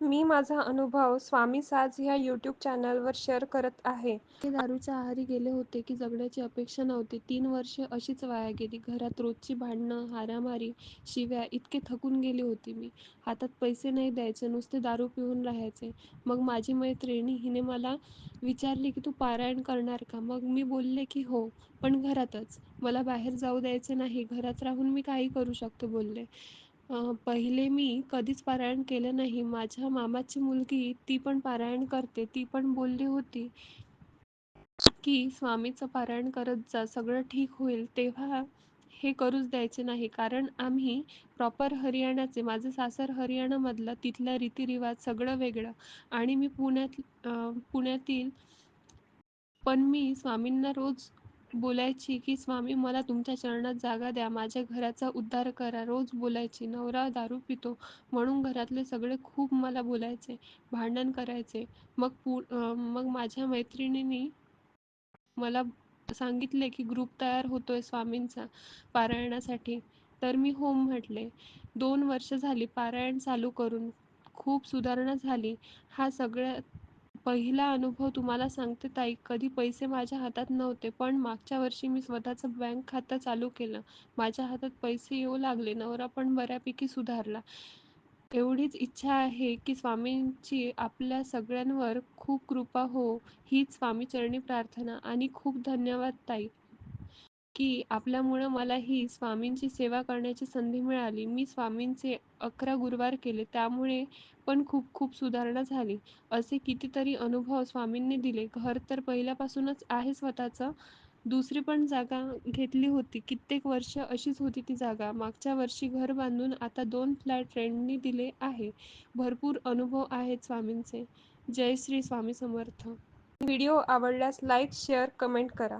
मी माझा अनुभव स्वामी साज ह्या यूट्यूब चॅनलवर शेअर करत आहे. ते दारूच्या आहारी गेले होते की जगण्याची अपेक्षा नव्हती. तीन वर्षे अशीच वाया गेली. घरात रोजची भांडणं, हारामारी शिव्या इतके थकून गेली होती मी. हातात पैसे नाही द्यायचे, नुसते दारू पिऊन राहायचे. मग माझी मैत्रिणी हिने मला विचारले की तू पारायण करणार का? मग मी बोलले की हो, पण घरातच. मला बाहेर जाऊ द्यायचे नाही. घरात राहून मी काही करू शकतो बोलले. पहिले मी कधीच पारायण केलं नाही. माझ्या मामाची मुलगी ती पण पारायण करते. ती पण बोलली होती की स्वामीचं पारायण करत जा, सगळं ठीक होईल. तेव्हा हे करूच द्यायचे नाही. कारण आम्ही प्रॉपर हरियाणाचे. माझं सासर हरियाणामधलं. तिथला रीतिरिवाज सगळं वेगळं आणि मी पुण्यात पुण्यातील. पण मी स्वामींना रोज बोलायची की स्वामी मला तुमच्या चरणात जागा द्या. माझ्या घराचा उद्धार करा. रोज बोलायची. नवरा दारू पितो म्हणून घरातले सगळे खूप मला बोलायचे, भांडण करायचे. मग पु मग माझ्या मैत्रिणींनी मला सांगितले की ग्रुप तयार होतोय स्वामींचा पारायणासाठी. तर मी हो म्हटले. दोन वर्ष झाली पारायण चालू करून. खूप सुधारणा झाली. हा सगळ्यात पहिला अनुभव तुम्हाला सांगते ताई. कधी पैसे माझ्या हातात नव्हते. पण मागच्या वर्षी मी स्वतःचं बँक खातं चालू केलं. माझ्या हातात पैसे येऊ लागले. नवरा पण बऱ्यापैकी सुधारला. एवढीच इच्छा आहे की स्वामींची आपल्या सगळ्यांवर खूप कृपा हो, हीच स्वामीचरणी प्रार्थना. आणि खूप धन्यवाद ताई. की आपल्यामुळं मला ही स्वामींची सेवा करण्याची संधी मिळाली. मी स्वामींचे अकरा गुरुवार केले. त्यामुळे पण खूप खूप सुधारणा झाली. असे कितीतरी अनुभव स्वामींनी दिले. घर तर पहिल्यापासूनच आहे स्वतःचं. दुसरी पण जागा घेतली होती. कित्येक वर्ष अशीच होती ती जागा. मागच्या वर्षी घर बांधून आता दोन फ्लॅट रेंटनी दिले आहे. भरपूर अनुभव आहेत स्वामींचे. जय श्री स्वामी समर्थ. व्हिडिओ आवडल्यास लाईक, शेअर, कमेंट करा.